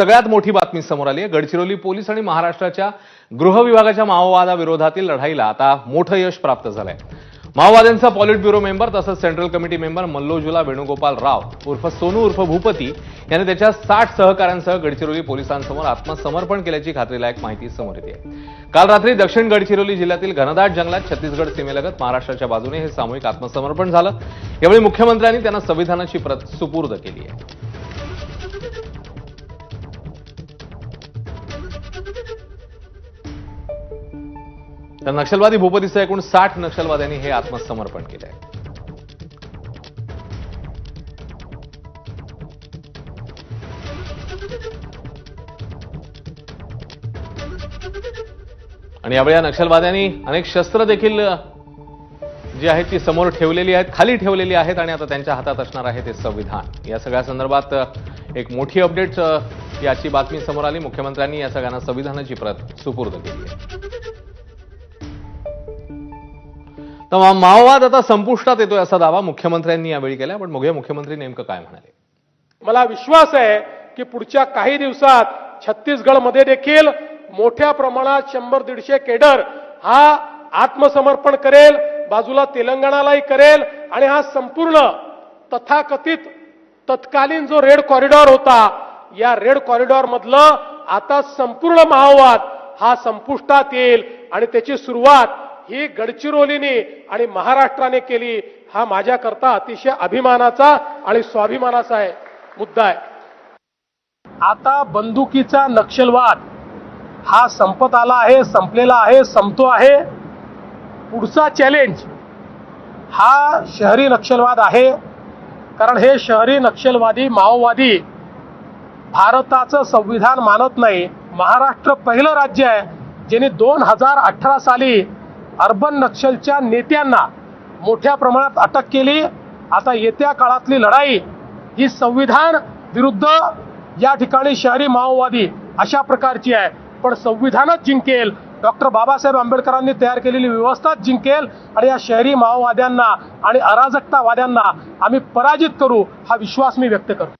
सगळ्यात मोठी बातमी समोर आली आहे. गडचिरोली पोलीस आणि महाराष्ट्राच्या गृह विभागाच्या माओवादाविरोधातील लढाईला आता मोठं यश प्राप्त झालंय. माओवाद्यांचा पॉलिट ब्युरो मेंबर तसंच central committee member Mallojula Venugopal Rao उर्फ सोनू उर्फ भूपती याने त्याच्या साठ सहकाऱ्यांसह गडचिरोली पोलिसांसमोर आत्मसमर्पण केल्याची खात्रीलायक माहिती समोर येते. काल रात्री दक्षिण गडचिरोली जिल्ह्यातील घनदाट जंगलात छत्तीसगड सीमेलगत महाराष्ट्राच्या बाजूने हे सामूहिक आत्मसमर्पण झालं. यावेळी मुख्यमंत्र्यांनी त्यांना संविधानाची प्रत सुपूर्द केली आहे. तर नक्षलवादी भूपतीसह एकूण साठ नक्षलवाद्यांनी हे आत्मसमर्पण केलं आहे आणि यावेळी या नक्षलवाद्यांनी अनेक शस्त्र देखील जी आहेत ती समोर ठेवलेली आहेत खाली ठेवलेली आहेत आणि आता त्यांच्या हातात असणार आहे ते संविधान. या सगळ्या संदर्भात एक मोठी अपडेट याची बातमी समोर आली. मुख्यमंत्र्यांनी या सगळ्यांना संविधानाची प्रत सुपूर्द केली आहे. तर माओवाद आता संपुष्टात येतोय असा दावा मुख्यमंत्र्यांनी यावेळी केला पण बघूया मुख्यमंत्री नेमकं काय म्हणाले. मला विश्वास आहे की पुढच्या काही दिवसात छत्तीसगडमध्ये देखील मोठ्या प्रमाणात शंभर दीडशे केडर हा आत्मसमर्पण करेल बाजूला तेलंगणालाही करेल आणि हा संपूर्ण तथाकथित तत्कालीन जो रेड कॉरिडॉर होता या रेड कॉरिडॉर मधलं आता संपूर्ण माओवाद हा संपुष्टात येईल आणि त्याची सुरुवात ही गडचिरोलीने आणि महाराष्ट्राने केली हा माझ्याकरता अतिशय अभिमानाचा आणि स्वाभिमानाचा आहे मुद्दा आहे. आता बंदुकीचा नक्षलवाद हा संपत आला आहे संपलेला आहे संपतो आहे. पुढचा चॅलेंज हा शहरी नक्षलवाद आहे. कारण हे शहरी नक्षलवादी माओवादी भारताचं संविधान मानत नाही. महाराष्ट्र पहिलं राज्य आहे ज्यांनी दोन हजार अठरा साली अर्बन नक्षलच्या नेत्यांना मोठ्या प्रमाणात अटक केली. आता येत्या काळातली लढाई ही संविधान विरुद्ध या ठिकाणी शहरी माओवादी अशा प्रकारची आहे. पण संविधानच जिंकेल. डॉक्टर बाबासाहेब आंबेडकरांनी तयार केलेली व्यवस्थाच जिंकेल. आणि या शहरी माओवाद्यांना आणि अराजकतावाद्यांना आम्ही पराजित करू हा विश्वास मी व्यक्त करतो.